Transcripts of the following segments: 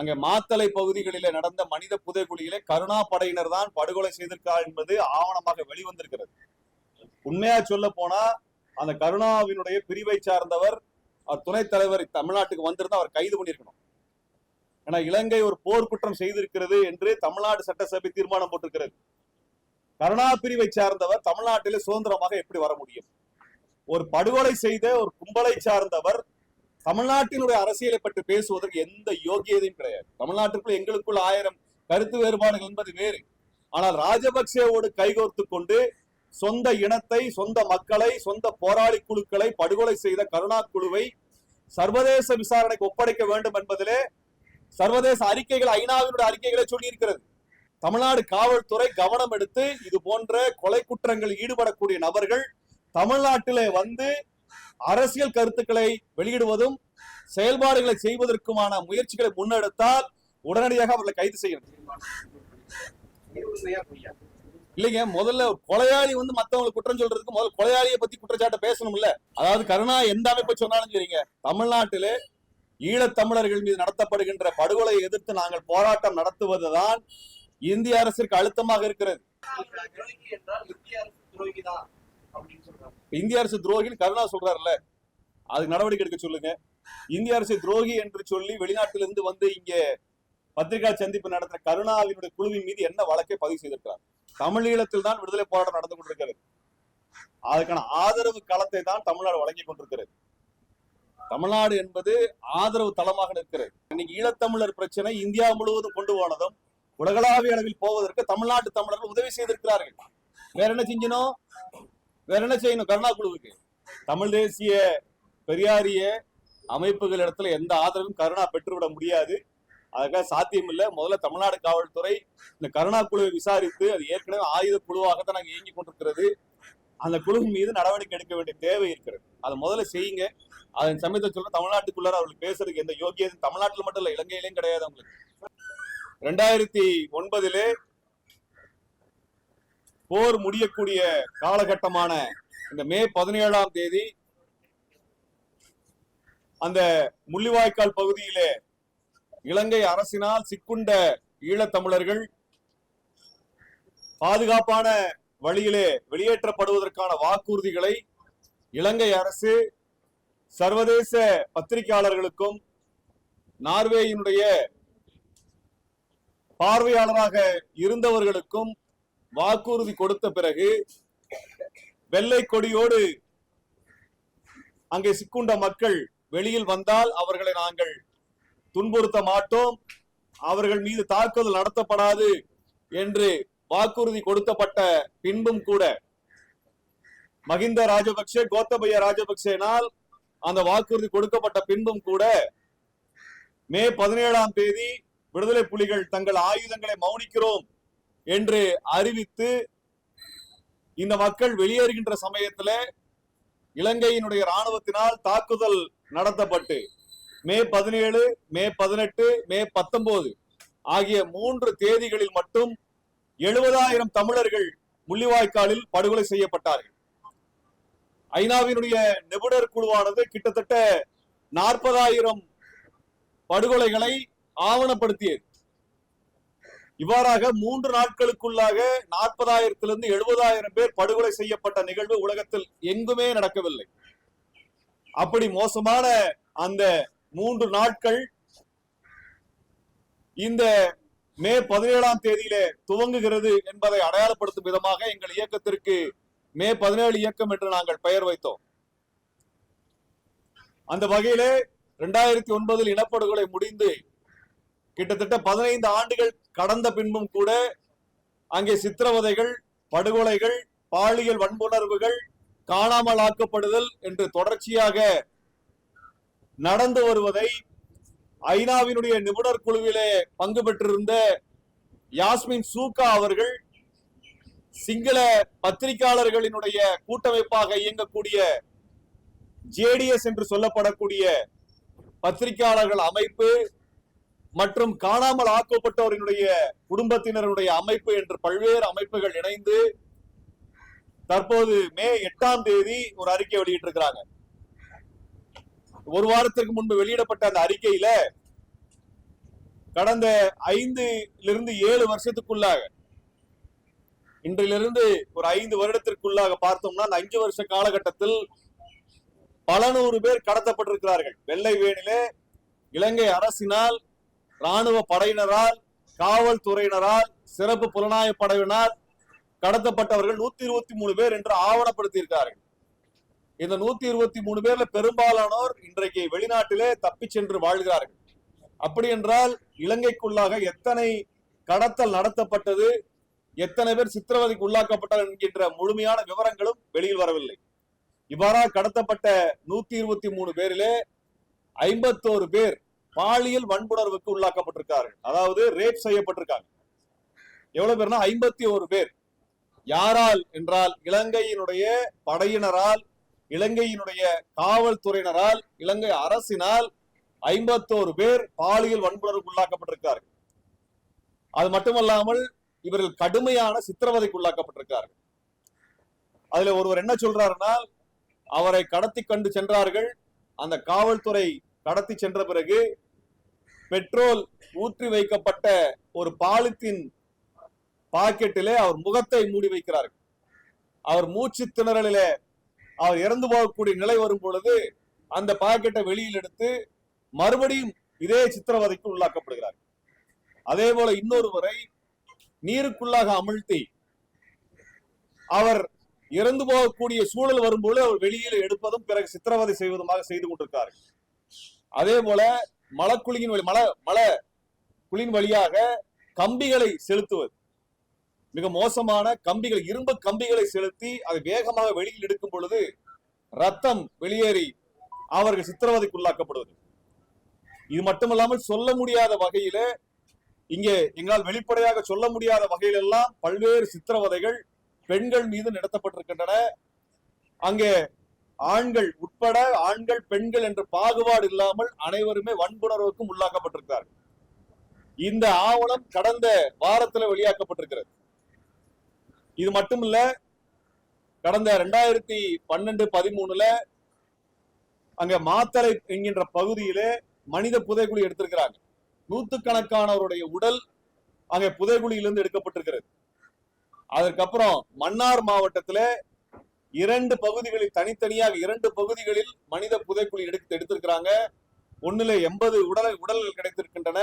அங்க மாத்தலை பகுதிகளிலே நடந்த மனித புதைக்குழியிலே கருணா படையினர் தான் படுகொலை செய்திருக்கார் என்பது ஆவணமாக வெளிவந்திருக்கிறது. உண்மையா சொல்ல போனா அந்த கருணாவினுடைய பிரிவை சார்ந்தவர் அவர் துணைத் தலைவர் தமிழ்நாட்டுக்கு வந்திருந்தா அவர் கைது பண்ணியிருக்கணும். ஏன்னா இலங்கை ஒரு போர்க்குற்றம் செய்திருக்கிறது என்று தமிழ்நாடு சட்டசபை தீர்மானம் போட்டிருக்கிறது. கருணா பிரிவை சார்ந்தவர் தமிழ்நாட்டிலே சுதந்திரமாக எப்படி வர முடியும்? ஒரு படுகொலை செய்த ஒரு கும்பலை சார்ந்தவர் தமிழ்நாட்டினுடைய அரசியலை பற்றி பேசுவதற்கு எந்த யோகியதையும் கிடையாது. தமிழ்நாட்டிற்குள் எங்களுக்குள் ஆயிரம் கருத்து வேறுபாடுகள் என்பது வேறு. ஆனால் ராஜபக்சேவோடு கைகோர்த்து கொண்டு சொந்த இனத்தை சொந்த மக்களை சொந்த போராளி குழுக்களை படுகொலை செய்த கருணா குழுவை சர்வதேச விசாரணைக்கு ஒப்படைக்க வேண்டும் என்பதிலே சர்வதேச அறிக்கைகள் ஐநாவினுடைய அறிக்கைகளை சொல்லியிருக்கிறது. தமிழ்நாடு காவல்துறை கவனம் எடுத்து இது போன்ற கொலை குற்றங்களில் ஈடுபடக்கூடிய நபர்கள் தமிழ்நாட்டிலே வந்து அரசியல் கருத்துக்களை வெளியிடுவதும் செயல்பாடுகளை செய்வதற்குமான முயற்சிகளை முன்னெடுத்தால் உடனடியாக அவர்களை கைது செய்யணும் இல்லைங்க முதல்ல கொலையாளி வந்து மத்தவங்களுக்கு குற்றம் சொல்றதுக்கு முதல்ல கொலையாளியை பத்தி குற்றச்சாட்டை பேசணும்ல. அதாவது கருணா எந்த அமைப்பை சொன்னாலும் சரிங்க. தமிழ்நாட்டிலே ஈழத்தமிழர்கள் மீது நடத்தப்படுகின்ற படுகொலையை எதிர்த்து நாங்கள் போராட்டம் நடத்துவதுதான் இந்திய அரசிற்கு அழுத்தமாக இருக்கிறது. இந்திய அரசு துரோகி துரோகின்னு கருணா சொல்றாருல்ல. அதுக்கு நடவடிக்கை எடுக்க சொல்லுங்க. இந்திய அரசு துரோகி என்று சொல்லி வெளிநாட்டிலிருந்து வந்து இங்க பத்திரிகா சந்திப்பு நடத்துற கருணாவினுடைய குழுவின் மீது என்ன வழக்கை பதிவு செய்திருக்கிறார்? தமிழீழத்தில் தான் விடுதலை போராட்டம் நடந்து கொண்டிருக்கிறது. அதுக்கான ஆதரவு களத்தை தான் தமிழ்நாடு வழங்கி கொண்டிருக்கிறது. தமிழ்நாடு என்பது ஆதரவு தளமாக நிற்கிறது. இன்னைக்கு ஈழத்தமிழர் பிரச்சனை இந்தியா முழுவதும் கொண்டு போனதும் உலகளாவிய அளவில் போவதற்கு தமிழ்நாட்டு தமிழர்கள் உதவி செய்திருக்கிறார்கள். வேற என்ன செஞ்சணும் வேற என்ன செய்யணும்? கருணா குழுவுக்கு தமிழ் தேசிய பெரியாரிய அமைப்புகள் இடத்துல எந்த ஆதரவும் கருணா பெற்றுவிட முடியாது. அதுக்காக சாத்தியம் இல்லை முதல்ல தமிழ்நாடு காவல்துறை இந்த கருணா குழுவை விசாரித்து அது ஏற்கனவே ஆயுத குழுவாக தான் நாங்கள் இயங்கி கொண்டிருக்கிறது. அந்த குழு மீது நடவடிக்கை எடுக்க வேண்டிய தேவை இருக்கிறது. அதை முதல்ல செய்யுங்க. அதன் சமயத்தை சொல்ல தமிழ்நாட்டுக்குள்ளார அவர்களுக்கு பேசுறதுக்கு எந்த யோகியதும் தமிழ்நாட்டில் மட்டும் இல்லை இலங்கையிலையும் கிடையாது அவங்களுக்கு. ரெண்டாயிரத்தி ஒன்பதிலே போர் முடியக்கூடிய காலகட்டமான இந்த மே பதினேழாம் தேதி அந்த முள்ளிவாய்க்கால் பகுதியிலே இலங்கை அரசினால் சிக்குண்ட ஈழத்தமிழர்கள் பாதுகாப்பான வழியிலே வெளியேற்றப்படுவதற்கான வாக்குறுதிகளை இலங்கை அரசு சர்வதேச பத்திரிகையாளர்களுக்கும் நார்வேயினுடைய பார்வையாளராக இருந்தவர்களுக்கும் வாக்குறுதி கொடுத்த பிறகு வெள்ளை கொடியோடு அங்கே சிக்குண்ட மக்கள் வெளியில் வந்தால் அவர்களை நாங்கள் துன்புறுத்த மாட்டோம். அவர்கள் மீது தாக்குதல் நடத்தப்படாது என்று வாக்குறுதி கொடுக்கப்பட்ட பின்பும் கூட மகிந்த ராஜபக்சே கோத்தபய ராஜபக்சேனால் அந்த வாக்குறுதி கொடுக்கப்பட்ட பின்பும் கூட மே பதினேழாம் தேதி விடுதலை புலிகள் தங்கள் ஆயுதங்களை மௌனிக்கிறோம் என்று அறிவித்து இந்த மக்கள் வெளியேறுகின்ற சமயத்துல இலங்கையினுடைய ராணுவத்தினால் தாக்குதல் நடத்தப்பட்டு மே பதினேழு மே பதினெட்டு மே பத்தொன்பது ஆகிய மூன்று தேதிகளில் மட்டும் எழுபதாயிரம் தமிழர்கள் முள்ளிவாய்க்காலில் படுகொலை செய்யப்பட்டார்கள். ஐநாவினுடைய நிபுணர் குழுவானது கிட்டத்தட்ட நாற்பதாயிரம் படுகொலைகளை ஆவணப்படுத்தியது. இவ்வாறாக மூன்று நாட்களுக்குள்ளாக நாற்பதாயிரத்திலிருந்து எழுபதாயிரம் பேர் படுகொலை செய்யப்பட்ட நிகழ்வு உலகத்தில் எங்குமே நடக்கவில்லை. அப்படி மோசமான அந்த மூன்று நாட்கள் இந்த மே பதினேழாம் தேதியிலே துவங்குகிறது என்பதை அடையாளப்படுத்தும் விதமாக எங்கள் இயக்கத்திற்கு மே பதினேழு இயக்கம் என்று நாங்கள் பெயர் வைத்தோம். அந்த வகையிலே இரண்டாயிரத்தி ஒன்பதில் இனப்படுகொலை முடிந்து கிட்டத்தட்ட பதினைந்து ஆண்டுகள் கடந்த பின்பும் கூட அங்கே சித்திரவதைகள் படுகொலைகள் பாலியல் வன்புணர்வுகள் காணாமல் ஆக்கப்படுதல் என்று தொடர்ச்சியாக நடந்து வருவதை ஐநாவினுடைய நிபுணர் குழுவிலே பங்கு பெற்றிருந்த யாஸ்மின் சூகா அவர்கள் சிங்கள பத்திரிகையாளர்களினுடைய கூட்டமைப்பாக இயங்கக்கூடிய ஜேடிஎஸ் என்று சொல்லப்படக்கூடிய பத்திரிகையாளர்கள் அமைப்பு மற்றும் காணாமல் ஆக்கப்பட்டவரினுடைய குடும்பத்தினருடைய அமைப்பு என்று பல்வேறு அமைப்புகள் இணைந்து தற்போது மே எட்டாம் தேதி ஒரு அறிக்கை வெளியிட்டிருக்கிறாங்க. ஒரு வாரத்திற்கு முன்பு வெளியிடப்பட்ட அந்த அறிக்கையில கடந்த ஐந்திலிருந்து ஏழு வருஷத்துக்குள்ளாக இன்றிலிருந்து ஒரு ஐந்து வருடத்திற்குள்ளாக பார்த்தோம்னா அந்த அஞ்சு வருஷ காலகட்டத்தில் பல நூறு பேர் கடத்தப்பட்டிருக்கிறார்கள். வெள்ளை வேணிலே இலங்கை அரசினால் ராணுவ படையினரால் காவல்துறையினரால் சிறப்பு புலனாய்வு படையினர் கடத்தப்பட்டவர்கள் நூத்தி இருபத்தி மூணு பேர் என்று ஆவணப்படுத்தியிருக்கிறார்கள். இந்த நூத்தி இருபத்தி மூணு பேர்ல பெரும்பாலானோர் இன்றைக்கு வெளிநாட்டிலே தப்பிச் சென்று வாழ்கிறார்கள். அப்படி என்றால் இலங்கைக்குள்ளாக எத்தனை கடத்தல் நடத்தப்பட்டது எத்தனை பேர் சித்திரவதைக்கு உள்ளாக்கப்பட்டார் என்கின்ற முழுமையான விவரங்களும் வெளியில் வரவில்லை. இவ்வாறாக கடத்தப்பட்ட நூத்தி இருபத்தி மூணு பேரிலே ஐம்பத்தோரு பேர் பாலியல் வன்புணர்வுக்கு உள்ளாக்கப்பட்டிருக்கார்கள். அதாவது ரேப் செய்யப்பட்டிருக்காங்க. எவ்வளவு பேர்னா ஐம்பத்தி ஒரு பேர். யாரால் என்றால் இலங்கையினுடைய படையினரால் இலங்கையினுடைய காவல்துறையினரால் இலங்கை அரசினால் ஐம்பத்தோரு பேர் பாலியல் வன்புணர்வுக்கு உள்ளாக்கப்பட்டிருக்கார்கள். அது மட்டுமல்லாமல் இவர்கள் கடுமையான சித்திரவதைக்கு உள்ளாக்கப்பட்டிருக்கார்கள். அதுல ஒருவர் என்ன சொல்றாருன்னா அவரை கடத்தி கண்டு சென்றார்கள். அந்த காவல்துறை கடத்தி சென்ற பிறகு பெட்ரோல் ஊற்றி வைக்கப்பட்ட ஒரு பாலித்தீன் பாக்கெட்டிலே அவர் முகத்தை மூடி வைக்கிறார்கள் அவர் மூச்சு திணறலிலே அவர் இறந்து போகக்கூடிய நிலை வரும் பொழுது அந்த பாக்கெட்டை வெளியில் எடுத்து மறுபடியும் இதே சித்திரவதைக்கு உள்ளாக்கப்படுகிறார். அதே போல இன்னொருவரை நீருக்குள்ளாக அமிழ்த்தி அவர் இறந்து போகக்கூடிய சூழல் வரும்போது அவர் வெளியில் எடுப்பதும் பிறகு சித்திரவதை செய்வதுமாக செய்து கொண்டிருக்கார் அதே போல மலக்குழியின் வழி மல மல குழியின் வழியாக கம்பிகளை செலுத்துவது. மிக மோசமான கம்பிகள் இரும்பு கம்பிகளை செலுத்தி அதை வேகமாக வெளியில் எடுக்கும் பொழுது ரத்தம் வெளியேறி அவர்கள் சித்திரவதைக்குள்ளாக்கப்படுவது இது மட்டுமல்லாமல் சொல்ல முடியாத வகையில இங்கே எங்களால் வெளிப்படையாக சொல்ல முடியாத வகையிலெல்லாம் பல்வேறு சித்திரவதைகள் பெண்கள் மீது நடத்தப்பட்டிருக்கின்றன. அங்கே ஆண்கள் உட்பட ஆண்கள் பெண்கள் என்ற பாகுபாடு இல்லாமல் அனைவருமே வன்புணர்வுக்கும் உள்ளாக்கப்பட்டிருக்கிறார்கள். இந்த ஆவணம் கடந்த வாரத்துல வெளியாக்கப்பட்டிருக்கிறது. இது மட்டுமில்ல கடந்த ரெண்டாயிரத்தி பன்னெண்டு பதிமூணுல அங்க மாத்தரை என்கின்ற பகுதியிலே மனித புதைகுழி எடுத்திருக்கிறாங்க. நூத்துக்கணக்கானவருடைய உடல் அங்க புதைகுழியிலிருந்து எடுக்கப்பட்டிருக்கிறது. அதற்கப்புறம் மன்னார் மாவட்டத்துல இரண்டு பகுதிகளில் தனித்தனியாக இரண்டு பகுதிகளில் மனித புதைக்குழி எடுத்து எடுத்திருக்கிறாங்க. ஒண்ணுல எண்பது உடல் உடல்கள் கிடைத்திருக்கின்றன.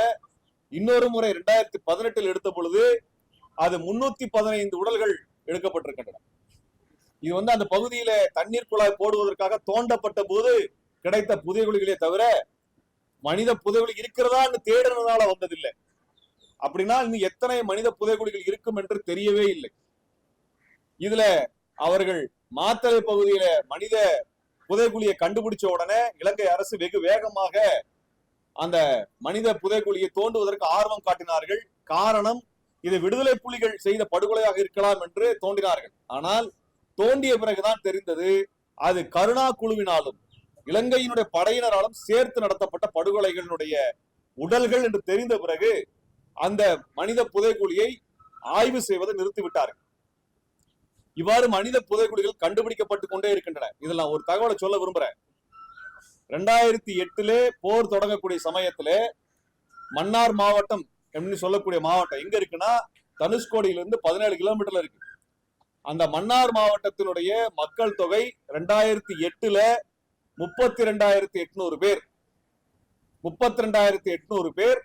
இன்னொரு முறை ரெண்டாயிரத்தி பதினெட்டில் எடுத்த பொழுது அது முன்னூத்தி பதினைந்து உடல்கள் எடுக்கப்பட்டிருக்கின்றன. இது வந்து அந்த பகுதியில தண்ணீர் குழாய் போடுவதற்காக தோண்டப்பட்ட போது கிடைத்த புதைகுழிகளே தவிர மனித புதைகுழி இருக்கிறதான்னு தேடுறதுனால வந்ததில்லை. அப்படின்னா இன்னும் எத்தனை மனித புதைகுழிகள் இருக்கும் என்று தெரியவே இல்லை. இதுல அவர்கள் மாத்தறை பகுதியில மனித புதைக்குழியை கண்டுபிடிச்ச உடனே இலங்கை அரசு வெகு வேகமாக அந்த மனித புதைக்குழியை தோண்டுவதற்கு ஆர்வம் காட்டினார்கள். காரணம் இது விடுதலை புலிகள் செய்த படுகொலையாக இருக்கலாம் என்று தோண்டினார்கள் ஆனால் தோண்டிய பிறகுதான் தெரிந்தது அது கருணா குழுவினாலும் இலங்கையினுடைய படையினராலும் சேர்த்து நடத்தப்பட்ட படுகொலைகளினுடைய உடல்கள் என்று தெரிந்த பிறகு அந்த மனித புதைக்குழியை ஆய்வு செய்வதை நிறுத்திவிட்டார்கள். இவ்வாறு மனித புதைக்குழிகள் கண்டுபிடிக்கப்பட்டு கொண்டே இருக்கின்றன. இதில் நான் ஒரு தகவலை சொல்ல விரும்புறேன். ரெண்டாயிரத்தி எட்டுலே போர் தொடங்கக்கூடிய சமயத்துல மன்னார் மாவட்டம் அப்படின்னு சொல்லக்கூடிய மாவட்டம் எங்க இருக்குன்னா தனுஷ்கோடியிலிருந்து பதினேழு கிலோமீட்டர்ல இருக்கு. அந்த மன்னார் மாவட்டத்தினுடைய மக்கள் தொகை ரெண்டாயிரத்தி எட்டுல முப்பத்தி ரெண்டாயிரத்தி எட்நூறு பேர். முப்பத்தி ரெண்டாயிரத்தி எட்நூறு பேர்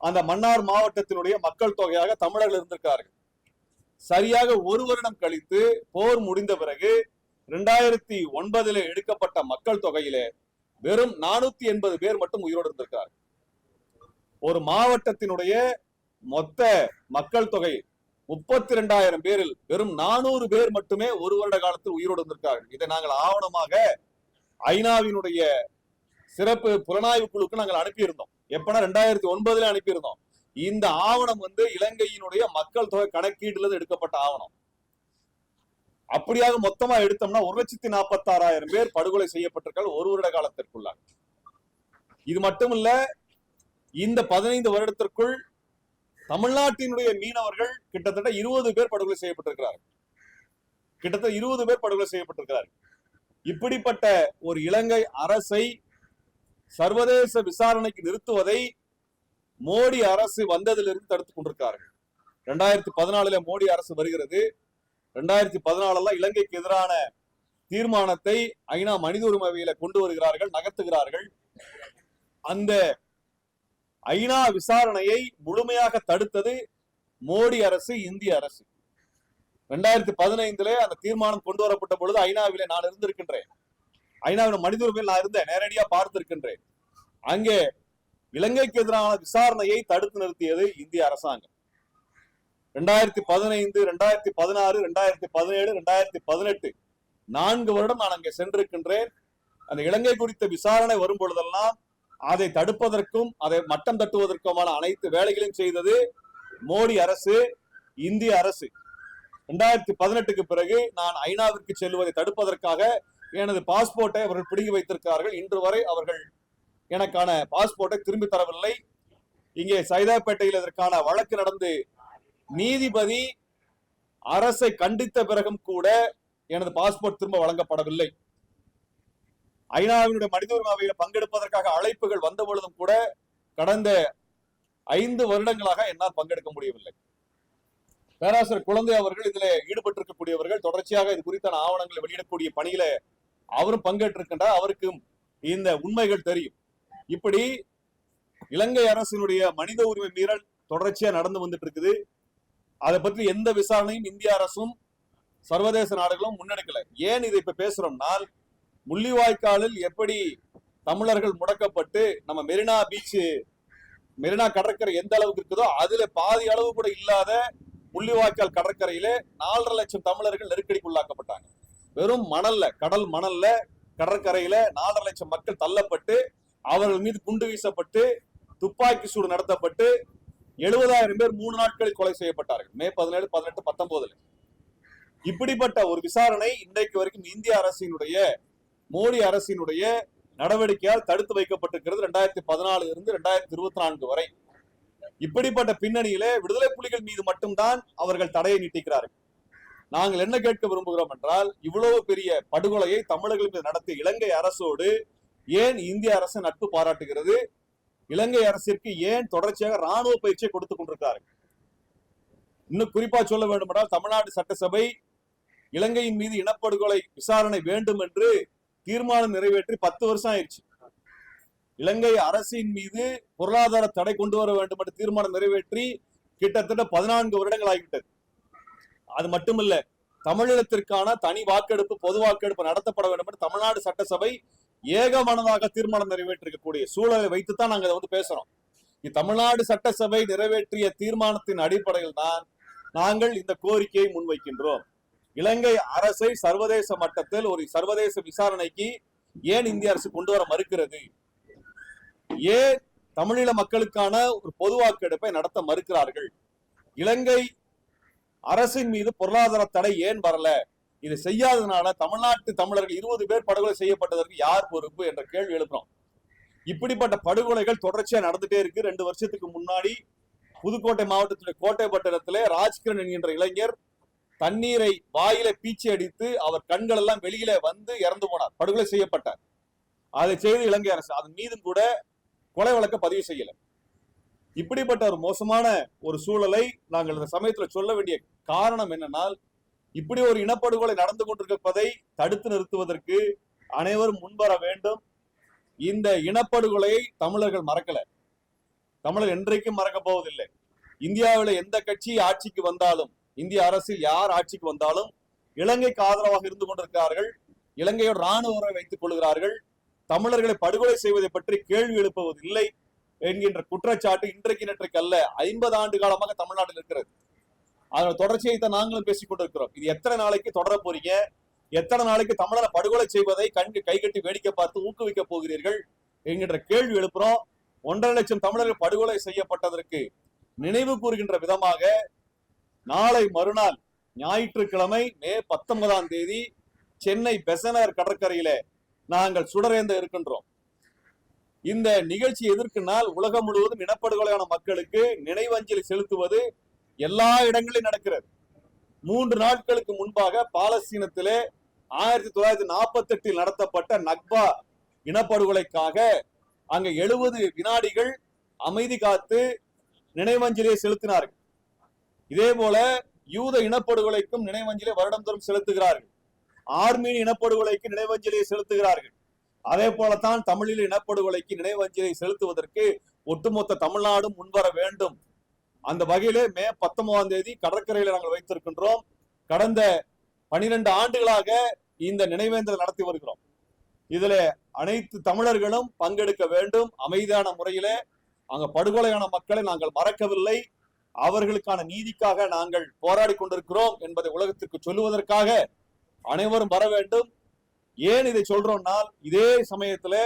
அந்த மன்னார் மாவட்டத்தினுடைய மக்கள் தொகையாக தமிழர்கள் இருந்திருக்கார்கள் சரியாக ஒரு வருடம் கழித்து போர் முடிந்த பிறகு ரெண்டாயிரத்தி ஒன்பதுல எடுக்கப்பட்ட மக்கள் தொகையில வெறும் நானூத்தி எண்பது பேர் மட்டும் உயிரோடு இருந்திருக்கார் ஒரு மாவட்டத்தினுடைய மொத்த மக்கள் தொகை முப்பத்தி ரெண்டாயிரம் பேரில் வெறும் நானூறு பேர் மட்டுமே ஒரு வருட காலத்தில் உயிரோடு இருந்திருக்கார்கள் இதை நாங்கள் ஆவணமாக ஐநாவினுடைய சிறப்பு புலனாய்வு குழுக்கு நாங்கள் அனுப்பியிருந்தோம். எப்பனா ரெண்டாயிரத்தி ஒன்பதுல அனுப்பியிருந்தோம். இந்த ஆவணம் வந்து இலங்கையினுடைய மக்கள் தொகை கணக்கீடுல இருந்து எடுக்கப்பட்ட ஆவணம். அப்படியாக மொத்தமா எடுத்தோம்னா ஒரு லட்சத்தி நாற்பத்தி ஆறாயிரம் பேர் படுகொலை செய்யப்பட்டிருக்காங்க ஒரு வருட காலத்திற்குள்ளாக. இது மட்டுமல்ல இந்த பதினைந்து வருடத்திற்குள் தமிழ்நாட்டினுடைய மீனவர்கள் கிட்டத்தட்ட இருபது பேர் படுகொலை செய்யப்பட்டிருக்கிறார்கள். கிட்டத்தட்ட இருபது பேர் படுகொலை செய்யப்பட்டிருக்கிறார்கள். இப்படிப்பட்ட ஒரு இலங்கை அரசை சர்வதேச விசாரணைக்கு நிறுத்துவதை மோடி அரசு வந்ததிலிருந்து தடுத்து கொண்டிருக்கார்கள். ரெண்டாயிரத்தி பதினாலுல மோடி அரசு வருகிறது. ரெண்டாயிரத்தி பதினாலுல இலங்கைக்கு எதிரான தீர்மானத்தை ஐநா மனித உரிமையில கொண்டு வருகிறார்கள் நகர்த்துகிறார்கள். அந்த ஐநா விசாரணையை முழுமையாக தடுத்தது மோடி அரசு இந்திய அரசு. ரெண்டாயிரத்தி பதினைந்துல அந்த தீர்மானம் கொண்டு வரப்பட்ட பொழுது ஐநாவிலே நான் இருந்திருக்கின்றேன். ஐநாவின் மனித உரிமையில் நான் இருந்தேன் நேரடியா பார்த்திருக்கின்றேன். அங்கே இலங்கைக்கு எதிரான விசாரணையை தடுத்து நிறுத்தியது இந்திய அரசாங்கம். ரெண்டாயிரத்தி பதினைந்து ரெண்டாயிரத்தி பதினாறு ரெண்டாயிரத்தி பதினேழு ரெண்டாயிரத்தி பதினெட்டு நான்கு வருடம் நான் அங்கே சென்றிருக்கின்றேன். அந்த இலங்கை குறித்த விசாரணை வரும் பொழுதெல்லாம் அதை தடுப்பதற்கும் அதை மட்டம் தட்டுவதற்குமான அனைத்து வேலைகளையும் செய்தது மோடி அரசு இந்திய அரசு. ரெண்டாயிரத்தி பதினெட்டுக்கு பிறகு நான் ஐநாவிற்கு செல்வதை தடுப்பதற்காக எனது பாஸ்போர்ட்டை அவர்கள் பிடுங்கி வைத்திருக்கிறார்கள். இன்று வரை அவர்கள் எனக்கான பாஸ்போர்ட்டை திரும்பி தரவில்லை. இங்கே சைதாப்பேட்டையில் இதற்கான வழக்கு நடந்து நீதிபதி அரசை கண்டித்த பிறகும் கூட எனது பாஸ்போர்ட் திரும்ப வழங்கப்படவில்லை. ஐநாவினுடைய மனித உரிமை அவையில் பங்கெடுப்பதற்காக அழைப்புகள் வந்த பொழுதும் கூட கடந்த ஐந்து வருடங்களாக என்னால் பங்கெடுக்க முடியவில்லை. பேராசிரியர் குழந்தை அவர்கள் இதில் ஈடுபட்டிருக்கக்கூடியவர்கள் தொடர்ச்சியாக இது குறித்தான ஆவணங்களை வெளியிடக்கூடிய பணியில அவரும் பங்கேற்றிருக்கின்றார். அவருக்கும் இந்த உண்மைகள் தெரியும். இப்படி இலங்கை அரசினுடைய மனித உரிமை மீறல் தொடர்ச்சியா நடந்து வந்துட்டு இருக்குது அதை பற்றி எந்த விசாரணையும் இந்திய அரசும் சர்வதேச நாடுகளும் முன்னெடுக்கல. ஏன் இதை இப்ப பேசுறோம்னால் முள்ளிவாய்க்காலில் எப்படி தமிழர்கள் முடக்கப்பட்டு நம்ம மெரினா பீச் மெரினா கடற்கரை எந்த அளவுக்கு இருக்குதோ அதுல பாதி அளவு கூட இல்லாத முள்ளிவாய்க்கால் கடற்கரையில நாலரை லட்சம் தமிழர்கள் நெருக்கடிக்கு உள்ளாக்கப்பட்டாங்க வெறும் மணல்ல கடல் மணல்ல கடற்கரையில நாலரை லட்சம் மக்கள் தள்ளப்பட்டு அவர்கள் மீது குண்டு வீசப்பட்டு துப்பாக்கி சூடு நடத்தப்பட்டு எழுபதாயிரம் பேர் மூணு நாட்களில் கொலை செய்யப்பட்டார்கள். மே பதினேழு பதினெட்டு பத்தொன்பதுல. இப்படிப்பட்ட ஒரு விசாரணை இன்றைக்கு வரைக்கும் இந்திய அரசினுடைய மோடி அரசினுடைய நடவடிக்கையால் தடுத்து வைக்கப்பட்டிருக்கிறது ரெண்டாயிரத்தி பதினாலு இருந்து ரெண்டாயிரத்தி இருபத்தி நான்கு வரை. இப்படிப்பட்ட பின்னணியில விடுதலை புலிகள் மீது மட்டும்தான் அவர்கள் தடையை நீட்டிக்கிறார்கள். நாங்கள் என்ன கேட்க விரும்புகிறோம் என்றால் இவ்வளவு பெரிய படுகொலையை தமிழர்கள் மீது நடத்திய இலங்கை அரசோடு ஏன் இந்திய அரசு நட்பு பாராட்டுகிறது? இலங்கை அரசிற்கு ஏன் தொடர்ச்சியாக ராணுவ பயிற்சியை கொடுத்துக் கொண்டிருக்கிறார்கள் இன்னும் குறிப்பா சொல்ல வேண்டும் என்றால் தமிழ்நாடு சட்டசபை இலங்கையின் மீது இனப்படுகொலை விசாரணை வேண்டும் என்று தீர்மானம் நிறைவேற்றி பத்து வருஷம் ஆயிடுச்சு. இலங்கை அரசின் மீது பொருளாதார தடை கொண்டு வர வேண்டும் என்று தீர்மானம் நிறைவேற்றி கிட்டத்தட்ட பதினான்கு வருடங்கள் ஆகிவிட்டது. அது மட்டுமல்ல தமிழினத்திற்கான தனி வாக்கெடுப்பு பொது வாக்கெடுப்பு நடத்தப்பட வேண்டும் என்று தமிழ்நாடு சட்டசபை ஏகமனதாக தீர்மானம் நிறைவேற்றிருக்கக்கூடிய சூழலை வைத்துத்தான் நாங்கள் இதை வந்து பேசுறோம். தமிழ்நாடு சட்டசபை நிறைவேற்றிய தீர்மானத்தின் அடிப்படையில் தான் நாங்கள் இந்த கோரிக்கையை முன்வைக்கின்றோம். இலங்கை அரசை சர்வதேச மட்டத்தில் ஒரு சர்வதேச விசாரணைக்கு ஏன் இந்திய அரசு கொண்டு வர மறுக்கிறது? ஏன் தமிழீழ மக்களுக்கான ஒரு பொது வாக்கெடுப்பை நடத்த மறுக்கிறார்கள்? இலங்கை அரசின் மீது பொருளாதார தடை ஏன் வரல? இது செய்யாததுனால தமிழ்நாட்டு தமிழர்கள் இருபது பேர் படுகொலை செய்யப்பட்டதற்கு யார் பொறுப்பு என்ற கேள்வி எழுப்புறோம். இப்படிப்பட்ட படுகொலைகள் தொடர்ச்சியா நடந்துட்டே இருக்கு. ரெண்டு வருஷத்துக்கு முன்னாடி புதுக்கோட்டை மாவட்டத்துடைய கோட்டைப்பட்டினத்திலே ராஜ்கிரண் என்கின்ற இளைஞர் தண்ணீரை வாயில பீச்சி அடித்து அவர் கண்கள் எல்லாம் வெளியில வந்து இறந்து போனார் படுகொலை செய்யப்பட்டார். அதை செய்து இலங்கை அரசு அதன் மீதும் கூட கொலை வழக்க பதிவு செய்யல. இப்படிப்பட்ட ஒரு மோசமான ஒரு சூழலை நாங்கள் இந்த சமயத்துல சொல்ல வேண்டிய காரணம் என்னன்னா இப்படி ஒரு இனப்படுகொலை நடந்து கொண்டிருப்பதை தடுத்து நிறுத்துவதற்கு அனைவரும் முன்வர வேண்டும். இந்த இனப்படுகொலையை தமிழர்கள் மறக்கல. தமிழர் என்றைக்கும் மறக்க போவதில்லை. இந்தியாவில் எந்த கட்சி ஆட்சிக்கு வந்தாலும் இந்திய அரசில் யார் ஆட்சிக்கு வந்தாலும் இலங்கைக்கு ஆதரவாக இருந்து கொண்டிருக்கிறார்கள் இலங்கையோட ராணுவ உறவை வைத்துக் கொள்கிறார்கள் தமிழர்களை படுகொலை செய்வதை பற்றி கேள்வி எழுப்புவதில்லை என்கின்ற குற்றச்சாட்டு இன்றைக்கு நேற்றைக்கு அல்ல ஐம்பது ஆண்டு காலமாக தமிழ்நாட்டில் இருக்கிறது. அதோட தொடர்ச்சியை தான் நாங்களும் பேசிக் கொண்டிருக்கிறோம். இது எத்தனை நாளைக்கு தொடர போறீங்க? எத்தனை நாளைக்கு தமிழரை படுகொலை செய்வதை கண்கு கைகட்டி வேடிக்கை பார்த்து ஊக்குவிக்க போகிறீர்கள் என்கின்ற கேள்வி எழுப்புறோம். ஒன்றரை லட்சம் தமிழர்கள் படுகொலை செய்யப்பட்டதற்கு நினைவு கூறுகின்ற விதமாக நாளை மறுநாள் ஞாயிற்றுக்கிழமை மே பத்தொன்பதாம் தேதி சென்னை பெசனர் கடற்கரையில நாங்கள் சுடரேந்த இருக்கின்றோம். இந்த நிகழ்ச்சி எதற்குனால் உலகம் முழுவதும் இனப்படுகொலையான மக்களுக்கு நினைவஞ்சலி செலுத்துவது எல்லா இடங்களிலும் நடக்கிறது. மூன்று நாட்களுக்கு முன்பாக பாலஸ்தீனத்திலே ஆயிரத்தி தொள்ளாயிரத்தி நாற்பத்தி எட்டில் நடத்தப்பட்ட நக்பா இனப்படுகொலைக்காக அங்க எழுபது வினாடிகள் அமைதி காத்து நினைவஞ்சலியை செலுத்தினார்கள். இதே போல யூத இனப்படுகொலைக்கும் நினைவஞ்சலியை வருடந்தோறும் செலுத்துகிறார்கள். ஆர்மீன் இனப்படுகொலைக்கு நினைவஞ்சலியை செலுத்துகிறார்கள். அதே போலத்தான் தமிழில் இனப்படுகொலைக்கு நினைவஞ்சலியை செலுத்துவதற்கு ஒட்டுமொத்த தமிழ்நாடும் முன்வர வேண்டும் அந்த வகையிலே மே பத்தொன்பதாம் தேதி கடற்கரையில நாங்கள் வைத்திருக்கின்றோம். கடந்த பனிரெண்டு ஆண்டுகளாக இந்த நினைவேந்தல் நடத்தி வருகிறோம். இதுல அனைத்து தமிழர்களும் பங்கெடுக்க வேண்டும். அமைதியான முறையிலே அங்க படுகொலையான மக்களை நாங்கள் மறக்கவில்லை. அவர்களுக்கான நீதிக்காக நாங்கள் போராடி கொண்டிருக்கிறோம் என்பதை உலகத்திற்கு சொல்லுவதற்காக அனைவரும் வர வேண்டும். ஏன் இதை சொல்றோம்னால் இதே சமயத்துல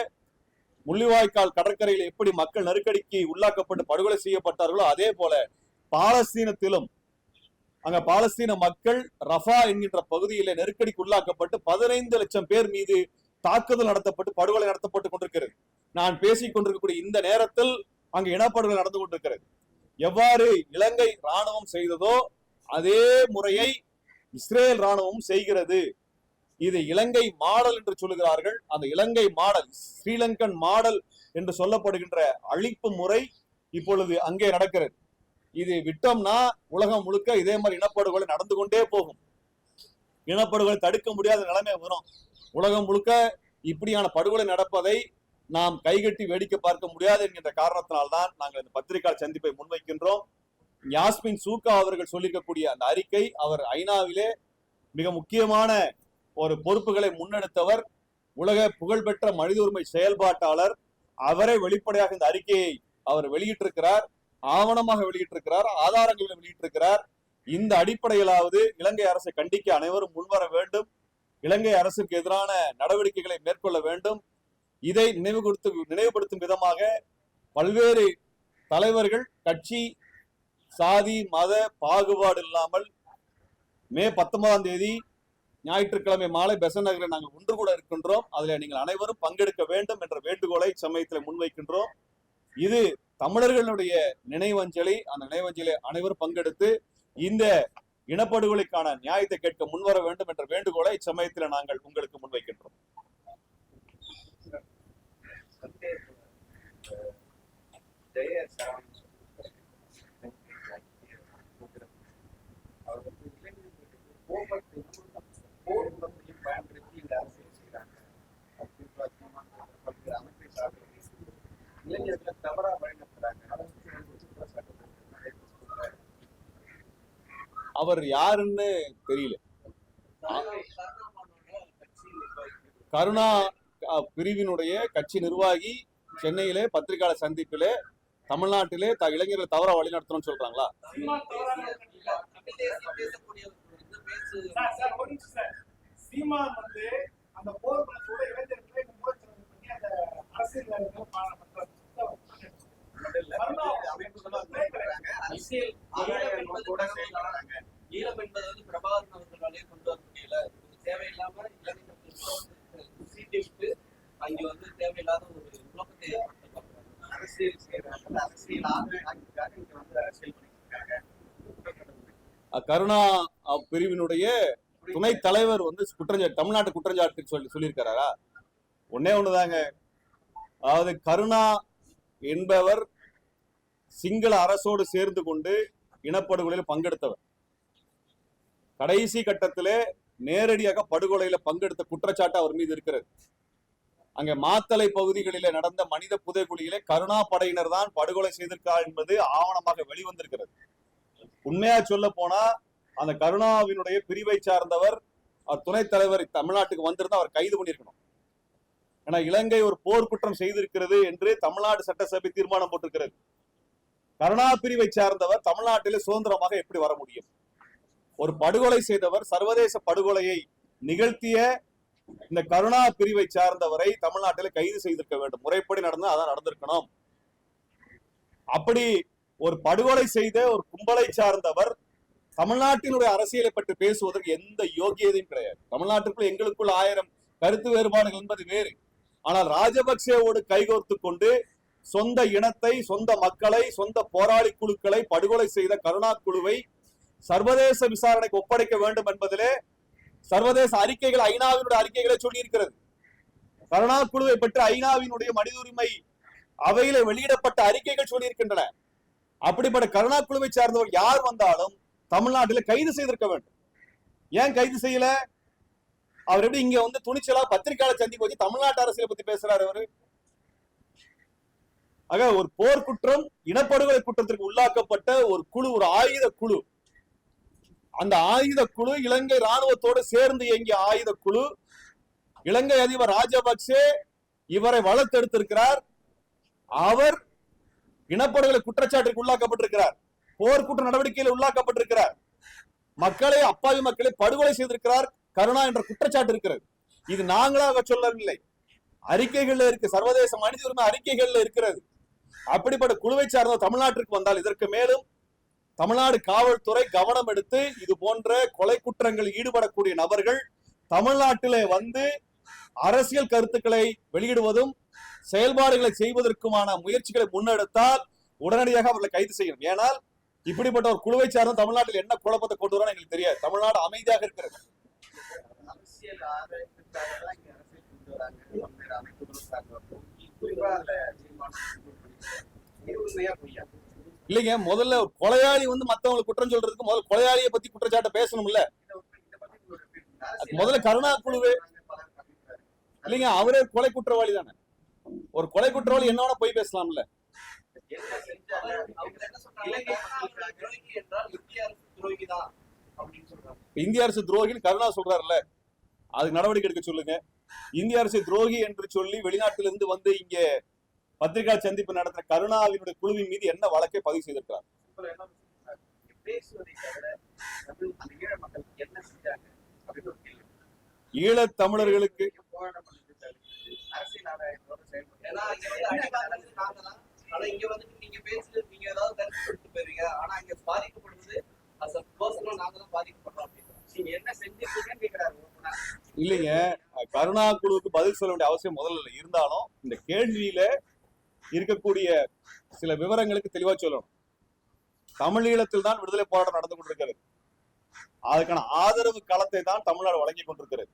முள்ளிவாய்க்கால் கடற்கரையில் எப்படி மக்கள் நெருக்கடிக்கு உள்ளாக்கப்பட்டு படுகொலை செய்யப்பட்டார்களோ அதே போல பாலஸ்தீனத்திலும் அங்க பாலஸ்தீன மக்கள் ரஃபா என்கின்ற பகுதியில நெருக்கடிக்கு உள்ளாக்கப்பட்டு பதினைந்து லட்சம் பேர் மீது தாக்குதல் நடத்தப்பட்டு படுகொலை நடத்தப்பட்டு கொண்டிருக்கிறது. நான் பேசிக் கொண்டிருக்கக்கூடிய இந்த நேரத்தில் அங்கு இனப்படுகொலை நடந்து கொண்டிருக்கிறது. எவ்வாறு இலங்கை ராணுவம் செய்ததோ அதே முறையை இஸ்ரேல் ராணுவம் செய்கிறது. இது இலங்கை மாடல் என்று சொல்லுகிறார்கள். அந்த இலங்கை மாடல் ஸ்ரீலங்கன் மாடல் என்று சொல்லப்படுகின்ற அழிப்பு முறை இப்பொழுது அங்கே நடக்கிறது. இது விட்டோம்னா உலகம் முழுக்க இதே மாதிரி இனப்படுகொலை நடந்து கொண்டே போகும். இனப்படுகொலை தடுக்க முடியாத நிலைமை வரும். உலகம் முழுக்க இப்படியான படுகொலை நடப்பதை நாம் கைகட்டி வேடிக்கை பார்க்க முடியாது என்கின்ற காரணத்தினால்தான் நாங்கள் இந்த பத்திரிகை சந்திப்பை முன்வைக்கின்றோம். யாஸ்மின் சூக்கா அவர்கள் சொல்லியிருக்கக்கூடிய அந்த அறிக்கை அவர் ஐநாவிலே மிக முக்கியமான ஒரு பொறுப்புகளை முன்னெடுத்தவர் உலக புகழ்பெற்ற மனித உரிமை செயல்பாட்டாளர். அவரே வெளிப்படையாக இந்த அறிக்கையை அவர் வெளியிட்டிருக்கிறார். ஆவணமாக வெளியிட்டிருக்கிறார் ஆதாரங்களை வெளியிட்டிருக்கிறார். இந்த அடிப்படையிலாவது இலங்கை அரசை கண்டிக்க அனைவரும் முன்வர வேண்டும். இலங்கை அரசுக்கு எதிரான நடவடிக்கைகளை மேற்கொள்ள வேண்டும். இதை நினைவு கொடுத்து நினைவுபடுத்தும் விதமாக பல்வேறு தலைவர்கள் கட்சி சாதி மத பாகுபாடு இல்லாமல் மே பத்தொன்பதாம் தேதி ஞாயிற்றுக்கிழமை மாலை பெசன் நகரில் நாங்கள் ஒன்று கூட இருக்கின்றோம். அதில் நீங்கள் அனைவரும் பங்கெடுக்க வேண்டும் என்ற வேண்டுகோளை சமயத்தில் முன்வைக்கின்றோம். இது தமிழர்களுடைய நினைவஞ்சலி. அந்த நினைவஞ்சலி அனைவரும் பங்கெடுத்து இந்த இனப்படுகொலைக்கான நியாயத்தை கேட்க முன்வர வேண்டும் என்ற வேண்டுகோளை இச்சமயத்தில் நாங்கள் உங்களுக்கு முன்வைக்கின்றோம். ஜெய சரவணன் அவர் வந்து இளைஞர்களுக்கு கோபத்தையும் போர் குணத்தையும் பயன்படுத்தி இந்த அரசியல் செய்கிறாங்க அப்படின்னு பார்த்தீங்கன்னா பல்வேறு அமைப்பை சார்ந்த இளைஞர்களை தவறா வழிநடத்துறாங்க அதை பத்தி வந்து குற்றச்சாட்டு நிறைய பேர் சொல்றாங்க. அவர் யாருன்னு தெரியல. கருணா பிரிவினுடைய கட்சி நிர்வாகி சென்னையிலே பத்திரிகையாளர் சந்திப்பிலே தமிழ்நாட்டிலே த இளைஞர்களை தவறா வழி நடத்தணும்னு சொல்றாங்களா சார், சார், ஒரு நிமிஷம் சார். சீமான் வந்து அந்த போர் குணத்தோட இளைஞர்களை இந்த மூலச்சலவை பண்ணி அந்த அரசியல் பண்றாரு. முதல்ல அமைப்புகளும் அதை பண்றாங்க. அரசியல் ஆதாயம் கூட செயல்படுறாங்க ஈழம் என்பது வந்து பிரபாகரன் அவர்களாலே கொண்டு வர முடியல இது தேவையில்லாம இளைஞர்களுக்கு சீட்டி விட்டு அங்க வந்து தேவையில்லாத ஒரு குழப்பத்தை ஏற்படுத்த பார்க்கறாங்க. அரசியல் செய்யறாங்க அரசியல் ஆதாயத்துக்காக இங்க வந்து அரசியல் பண்ணிட்டு இருக்காங்க அஹ், கருணா பிரிவினுடைய துணைத் தலைவர் வந்து குற்றஞ்சாட்டு தமிழ்நாட்டு குற்றஞ்சாட்டு சொல்லி சொல்லியிருக்காரா ஒன்னே ஒண்ணுதாங்க. அதாவது கருணா என்பவர் சிங்கள அரசோடு சேர்ந்து கொண்டு இனப்படுகொலையில் பங்கெடுத்தவர். கடைசி கட்டத்திலே நேரடியாக படுகொலையில பங்கெடுத்த குற்றச்சாட்டு அவர் மீது இருக்கிறது. அங்க மாத்தலை பகுதிகளில நடந்த மனித புதைக்குழியிலே கருணா படையினர் தான் படுகொலை செய்திருக்கார் என்பது ஆவணமாக வெளிவந்திருக்கிறது. உண்மையா சொல்ல போனா அந்த கருணாவினுடைய பிரிவை சார்ந்தவர் துணைத் தலைவர் தமிழ்நாட்டுக்கு வந்திருந்தா அவர் கைது பண்ணியிருக்கணும். ஏன்னா இலங்கை ஒரு போர்க்குற்றம் செய்திருக்கிறது என்று தமிழ்நாடு சட்டசபை தீர்மானம் போட்டிருக்கிறது. கருணா பிரிவை சார்ந்தவர் தமிழ்நாட்டிலே சுதந்திரமாக எப்படி வர முடியும்? ஒரு படுகொலை செய்தவர் சர்வதேச படுகொலையை நிகழ்த்திய இந்த கருணா பிரிவை சார்ந்தவரை தமிழ்நாட்டில் கைது செய்திருக்க வேண்டும். முறைப்படி நடந்து அதான் நடந்திருக்கணும். அப்படி ஒரு படுகொலை செய்த ஒரு கும்பலை சார்ந்தவர் தமிழ்நாட்டினுடைய அரசியலை பற்றி பேசுவதற்கு எந்த யோகியதையும் கிடையாது. தமிழ்நாட்டுக்குள் எங்களுக்குள் ஆயிரம் கருத்து வேறுபாடுகள் என்பது வேறு. ஆனால் ராஜபக்சேவோடு கைகோர்த்து கொண்டு சொந்த இனத்தை சொந்த மக்களை சொந்த போராளி குழுக்களை படுகொலை செய்த கருணா குழுவை சர்வதேச விசாரணைக்கு ஒப்படைக்க வேண்டும் என்பதிலே சர்வதேச அறிக்கைகள் ஐநாவினுடைய அறிக்கைகளை சொல்லியிருக்கிறது. கருணா குழுவை பற்றி ஐநாவினுடைய மனித உரிமை அவையில வெளியிடப்பட்ட அறிக்கைகள் சொல்லியிருக்கின்றன. அப்படிப்பட்ட கருணா குழுவை சார்ந்தவர் யார் வந்தாலும் தமிழ்நாட்டில் கைது செய்திருக்க வேண்டும். ஏன் கைது செய்யல? அவர் எப்படி இங்க வந்து துணிச்சலா பத்திரிகையாளர் சந்திப்பு வச்சு தமிழ்நாட்டு அரசியலை பத்தி பேசுறாரு அவரு? ஆக ஒரு போர் குற்றம் இனப்படுகொலை குற்றத்திற்கு உள்ளாக்கப்பட்ட ஒரு குழு ஒரு ஆயுத குழு. அந்த ஆயுத குழு இலங்கை ராணுவத்தோடு சேர்ந்து இயங்கிய ஆயுத குழு. இலங்கை அதிபர் ராஜபக்சே இவரை வளர்த்தெடுத்திருக்கிறார். அவர் இனப்படுகொலை குற்றச்சாட்டுக்கு உள்ளாக்கப்பட்டிருக்கிறார். போர்க்குற்ற நடவடிக்கையில் உள்ளாக்கப்பட்டிருக்கிறார். மக்களை அப்பாவி மக்களை படுகொலை செய்திருக்கிறார் கருணா என்ற குற்றச்சாட்டு இருக்கிறது. இது நாங்களாக சொல்லவில்லை. அறிக்கைகள்ல இருக்கு. சர்வதேச மனித உரிமை அறிக்கைகள்ல இருக்கிறது. அப்படிப்பட்ட குழுவை சார்ந்த தமிழ்நாட்டிற்கு வந்தால் இதற்கு மேலும் தமிழ்நாடு காவல்துறை கவனம் எடுத்து இது போன்ற கொலை குற்றங்களில் ஈடுபடக்கூடிய நபர்கள் தமிழ்நாட்டிலே வந்து அரசியல் கருத்துக்களை வெளியிடுவதும் செயல்பாடுகளை செய்வதற்குமான முயற்சிகளை முன்னெடுத்தால் உடனடியாக அவர்களை கைது செய்யணும். ஏனால் இப்படிப்பட்ட ஒரு குழுவை சார்ந்த தமிழ்நாட்டில் என்ன குழப்பத்தை கொண்டு வரான்னு எங்களுக்கு தெரியாது. தமிழ்நாடு அமைதியாக இருக்கிறது. இல்லைங்க முதல்ல ஒரு கொலையாளி வந்து மத்தவங்களை குற்றம் சொல்றதுக்கு முதல்ல கொலையாளியை பத்தி குற்றச்சாட்டை பேசணும்ல. முதல்ல கருணா குழுவே. இல்லைங்க அவரே கொலை குற்றவாளி தானே. ஒரு கொலை குற்றவாளி என்ன போய் பேசலாம்ல? இந்திய அரசு துரோகி துரோகின்னு கருணா சொல்றாருல்ல. அதுக்கு நடவடிக்கை எடுக்க சொல்லுங்க. இந்திய அரசு துரோகி என்று சொல்லி வெளிநாட்டிலிருந்து வந்து இங்க பத்திரிகா சந்திப்பு நடத்துற கருணாவினுடைய குழுவின் மீது என்ன வழக்கை பதிவு செய்திருக்கிறார்? ஈழத் தமிழர்களுக்கு ஆனா இங்க வந்துட்டு நீங்க நீங்க ஏதாவது கருத்து கொடுத்து போயிருவீங்க ஆனா இங்க அஸ் அ நாங்க தான் பாதிக்கப்படுறோம் அப்படின்னு நீங்க என்ன கேக்குறாரு இல்லைங்க கருணா குழுவுக்கு பதில் சொல்ல வேண்டிய அவசியம் முதல்ல இல்லை. இருந்தாலும் இந்த கேள்வியில இருக்கக்கூடிய சில விவரங்களுக்கு தெளிவா சொல்லணும். தமிழீழத்தில் தான் விடுதலை போராட்டம் நடந்து கொண்டிருக்கிறது. அதுக்கான ஆதரவு களத்தை தான் தமிழ்நாடு வழங்கி கொண்டிருக்கிறது.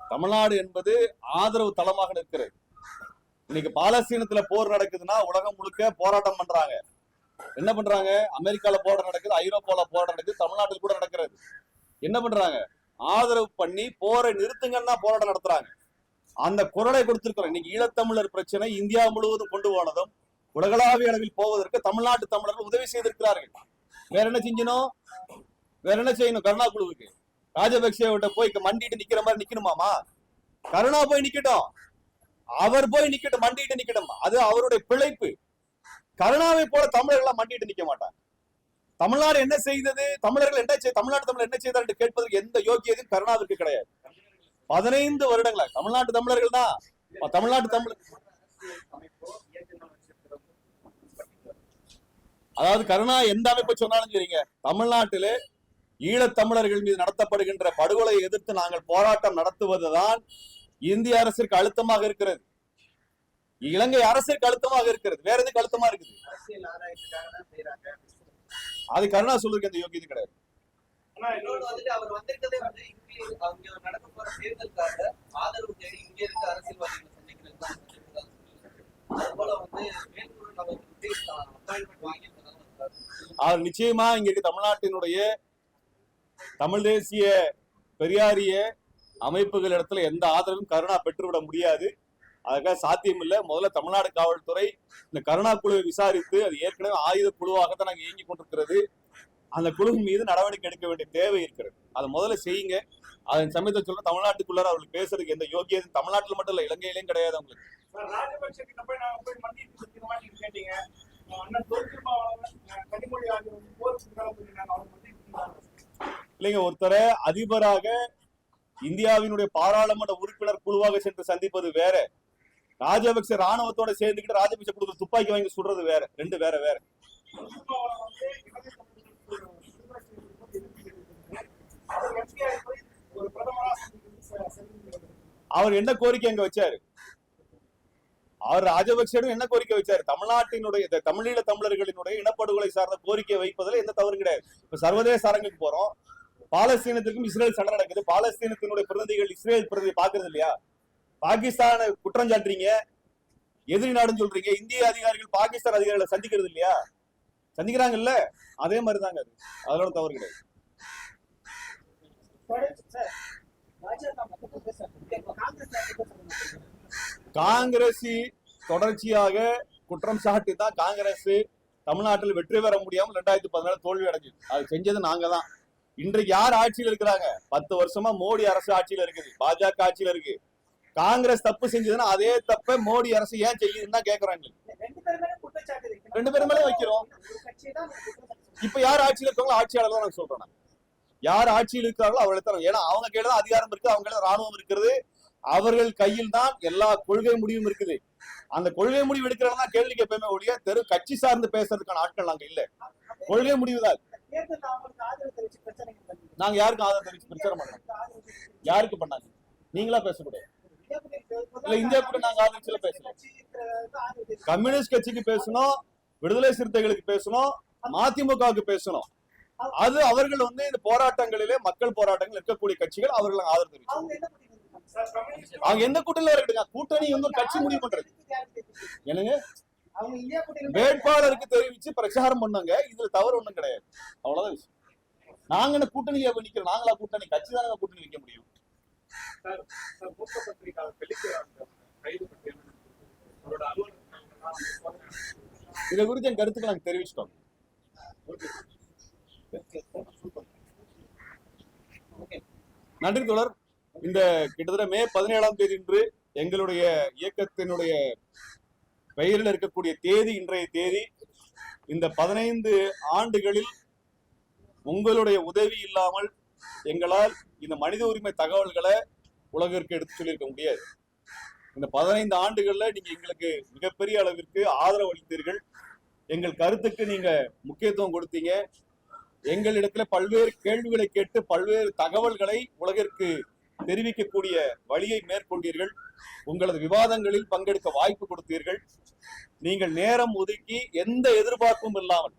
தமிழ்நாடு என்பது ஆதரவு தளமாக நிற்கிறது. இன்னைக்கு பாலஸ்தீனத்துல போர் நடக்குதுன்னா உலகம் முழுக்க போராட்டம் பண்றாங்க. என்ன பண்றாங்க? அமெரிக்கால போராட்டம் நடக்குது ஐரோப்பால போராட்டம் நடக்குது தமிழ்நாட்டில் கூட நடக்கிறது. என்ன பண்றாங்க? ஆதரவு பண்ணி போரை நிறுத்துங்கன்னா போராட்டம் நடத்துறாங்க. அந்த குரலை கொடுத்திருக்கிறோம். இன்னைக்கு ஈழத்தமிழர் பிரச்சனை இந்தியா முழுவதும் கொண்டு போனதும் உலகளாவிய அளவில் போவதற்கு தமிழ்நாட்டு தமிழர்கள் உதவி செய்திருக்கிறார்கள். வேற என்ன செஞ்சணும் வேற என்ன செய்யணும்? கருணா குழுவுக்கு ராஜபக்சேவிட்ட போய் மண்டிட்டு நிக்கிற மாதிரி நிக்கணுமாமா? கருணா போய் நிக்கட்டும். அவர் போய் நிக்கட்டும் மண்டிட்டு நிக்கட்டும். அது அவருடைய பிழைப்பு. கருணாவை போல தமிழர்கள் மண்டிட்டு நிக்க மாட்டாங்க. தமிழ்நாடு என்ன செய்தது? தமிழர்கள் என்ன செய்ய தமிழ்நாட்டு தமிழர் என்ன செய்தார் என்று கேட்பதற்கு எந்த யோக்கியதும் கருணாவிற்கு கிடையாது. பதினைந்து வருடங்களா? தமிழ்நாட்டு தமிழர்கள் தான். தமிழ்நாட்டு தமிழ் அதாவது கருணா எந்த அமைப்பை சொன்னாலும் சரிங்க. தமிழ்நாட்டிலே ஈழத் தமிழர்கள் மீது நடத்தப்படுகின்ற படுகொலையை எதிர்த்து நாங்கள் போராட்டம் நடத்துவதுதான் இந்திய அரசிற்கு அழுத்தமாக இருக்கிறது. இலங்கை அரசிற்கு அழுத்தமாக இருக்கிறது. வேற எதுக்கு அழுத்தமா இருக்குது? அது கருணா சொல்றதுக்கு எந்த யோகியது கிடையாது. நிச்சயமா இங்க தமிழ்நாட்டினுடைய தமிழ் தேசிய பெரியாரிய அமைப்புகள் இடத்துல எந்த ஆதரவும் கருணா பெற்றுவிட முடியாது. அதுக்காக சாத்தியம் இல்லை முதல்ல தமிழ்நாடு காவல்துறை இந்த கருணா குழுவை விசாரித்து அது ஏற்கனவே ஆயுத குழுவாக தான் நாங்கள் இயங்கி கொண்டிருக்கிறது. அந்த குழுவின் மீது நடவடிக்கை எடுக்க வேண்டிய தேவை இருக்கிறது. அதை முதல்ல செய்யுங்க. அதன் சமயத்தை சொல்ல தமிழ்நாட்டுக்குள்ளார அவர்களுக்கு பேசுறதுக்கு எந்த யோகியதும் தமிழ்நாட்டில் மட்டும் இல்லை இலங்கையிலையும் கிடையாது அவங்களுக்கு. இல்லைங்க ஒருத்தரை அதிபராக இந்தியாவினுடைய பாராளுமன்ற உறுப்பினர் குழுவாக சென்று சந்திப்பது வேற. ராஜபக்ச ராணுவத்தோட சேர்ந்துக்கிட்டு ராஜபக்ச கொடுக்குற துப்பாக்கி வாங்கி சுடுறது வேற. ரெண்டு வேற வேற. அவர் என்ன கோரிக்கை அங்க வச்சாரு? அவர் ராஜபக்சேடும் என்ன கோரிக்கை வச்சாரு? தமிழ்நாட்டினுடைய தமிழீழ தமிழர்களினுடைய இனப்படுகொலை சார்ந்த கோரிக்கை வைப்பதில் எந்த தவறு கிடையாது. இப்ப சர்வதேச அரங்குக்கு போறோம். பாலஸ்தீனத்துக்கும் இஸ்ரேல் சண்டை நடக்குது. பாலஸ்தீனத்தினுடைய பிரதிநிதிகள் இஸ்ரேல் பிரதிநிதி பாக்குறது இல்லையா? பாகிஸ்தானை குற்றம் சாட்டுறீங்க. எதிரி நாடுன்னு சொல்றீங்க. இந்திய அதிகாரிகள் பாகிஸ்தான் அதிகாரிகளை சந்திக்கிறது இல்லையா? சந்திக்கிறாங்கல்ல? அதே மாதிரி தாங்க அது. அதோட தவறு கிடையாது. காங்கிரஸ் காங்கிரஸ் தொடர்ச்சியாக குற்றம் சாட்டி தான் காங்கிரஸ் தமிழ்நாட்டில் வெற்றி பெற முடியாமல் ரெண்டாயிரத்தி பதினாலு தோல்வி அடைஞ்சது. அது செஞ்சது நாங்க தான் இன்றைக்கு யார் ஆட்சியில் இருக்கிறாங்க? பத்து வருஷமா மோடி அரசு ஆட்சியில இருக்குது. பாஜக ஆட்சியில இருக்கு. காங்கிரஸ் தப்பு செஞ்சதுன்னா அதே தப்பை மோடி அரசு ஏன் செய்யுதுன்னு தான் கேக்குறாங்க. ரெண்டு பேரும் மேல வைக்கிறோம். இப்ப யார் ஆட்சியில் இருக்காங்களோ ஆட்சியாளர் தான் நான் சொல்றேன். யார் ஆட்சியில் இருக்கிறார்களோ அவர்களை தரோம் ஏன்னா அவங்க கையில தான் அதிகாரம் இருக்கு அவங்க கையில ராணுவம் இருக்கிறது. அவர்கள் கையில் தான் எல்லா கொள்கை முடிவும் இருக்குது. அந்த கொள்கை முடிவு எடுக்கிறவங்க தான் கேள்வி கேட்பேமே ஒழிய தெரு கட்சி சார்ந்து பேசுறதுக்கான ஆட்கள் நாங்க இல்ல. கொள்கை முடிவு தான் தெரிவிச்சு. நாங்க யாருக்கும் ஆதரவு தெரிவிச்சு பிரச்சாரம் பண்ணோம் தெரிவிச்சு. யாருக்கு பண்ணாங்க நீங்களா பேசக்கூடாது. இந்தியா கூட்டணி இல்ல, இந்தியா கூட்டணி நாங்க ஆதரிச்சுல தெரிவிச்சு. கம்யூனிஸ்ட் கட்சிக்கு பேசணும் விடுதலை சிறுத்தைகளுக்கு பேசணும் மதிமுகவுக்கு பேசணும். அது அவர்கள் வந்து இந்த போராட்டங்களிலே மக்கள் போராட்டங்கள் இருக்கக்கூடிய கட்சிகள் அவர்கள் ஆதரவு தெரிவிச்சோம் அவங்க எந்த கூட்டணியில இருக்கட்டுங்க கூட்டணி வந்து கட்சி முடிவு பண்றது. தெரிவிச்சு? என்னங்க? வேட்பாளருக்கு தெரிவிச்சு பிரச்சாரம் பண்ணாங்க. இதுல தவறு ஒண்ணும் கிடையாது. அவ்வளவுதான் விஷயம். நாங்க என்ன கூட்டணியை நிக்கிறோம். நாங்களா கூட்டணி கட்சி தானங்க கூட்டணி வைக்க முடியும். இதை குறித்து என் கருத்துக்கள் நாங்க தெரிவிச்சிட்டோம். நன்றி தொடர் இந்த கிட்டத்தட்ட மே பதினேழாம் தேதி இன்று எங்களுடைய இயக்கத்தினுடைய பெயரில் இருக்கக்கூடிய தேதி இன்றைய தேதி இந்த பதினைந்து ஆண்டுகளில் உங்களுடைய உதவி இல்லாமல் எங்களால் இந்த மனித உரிமை தகவல்களை உலகிற்கு எடுத்து சொல்லியிருக்க முடியாது. இந்த பதினைந்து ஆண்டுகள்ல நீங்க எங்களுக்கு மிகப்பெரிய அளவிற்கு ஆதரவு அளித்தீர்கள். எங்கள் கருத்துக்கு நீங்க முக்கியத்துவம் கொடுத்தீங்க. எங்களிடத்துல பல்வேறு கேள்விகளை கேட்டு பல்வேறு தகவல்களை உலகிற்கு தெரிவிக்கக்கூடிய வழியை மேற்கொண்டீர்கள். உங்களது விவாதங்களில் பங்கெடுக்க வாய்ப்பு கொடுத்தீர்கள். நீங்கள் நேரம் ஒதுக்கி எந்த எதிர்பார்ப்பும் இல்லாமல்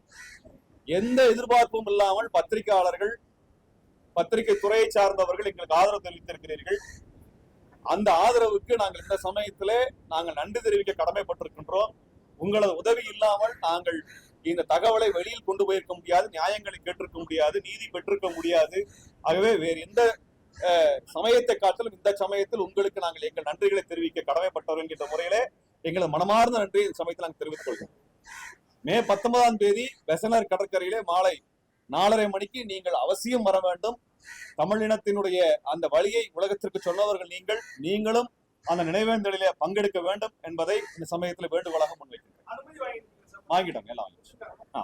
எந்த எதிர்பார்ப்பும் இல்லாமல் பத்திரிகையாளர்கள் பத்திரிகை துறையை சார்ந்தவர்கள் எங்களுக்கு ஆதரவு தெரிவித்திருக்கிறீர்கள். அந்த ஆதரவுக்கு நாங்கள் இந்த சமயத்திலே நாங்கள் நன்றி தெரிவிக்க கடமைப்பட்டிருக்கின்றோம். உங்களது உதவி இல்லாமல் நாங்கள் இந்த தகவலை வெளியில் கொண்டு போயிருக்க முடியாது நியாயங்களை கேட்டிருக்க முடியாது நீதி பெற்றிருக்க முடியாது. ஆகவே வேறு எந்த சமயத்தை காட்டிலும் இந்த சமயத்தில் உங்களுக்கு நாங்கள் எங்கள் நன்றிகளை தெரிவிக்க கடமைப்பட்டவர் என்கின்ற முறையிலே எங்களை மனமார்ந்த நன்றி இந்த சமயத்தில் நாங்கள் தெரிவித்துக் கொள்கிறோம். மே பத்தொன்பதாம் தேதி பெசனர் கடற்கரையிலே மாலை நாலரை மணிக்கு நீங்கள் அவசியம் வர வேண்டும். தமிழினத்தினுடைய அந்த வழியை உலகத்திற்கு சொன்னவர்கள் நீங்கள் நீங்களும் அந்த நினைவேந்தலிலே பங்கெடுக்க வேண்டும் என்பதை இந்த சமயத்தில் வேண்டுகோளாக முன்வைக்கிறேன் வாங்கிட்டோம் எல்லாம் ஆ.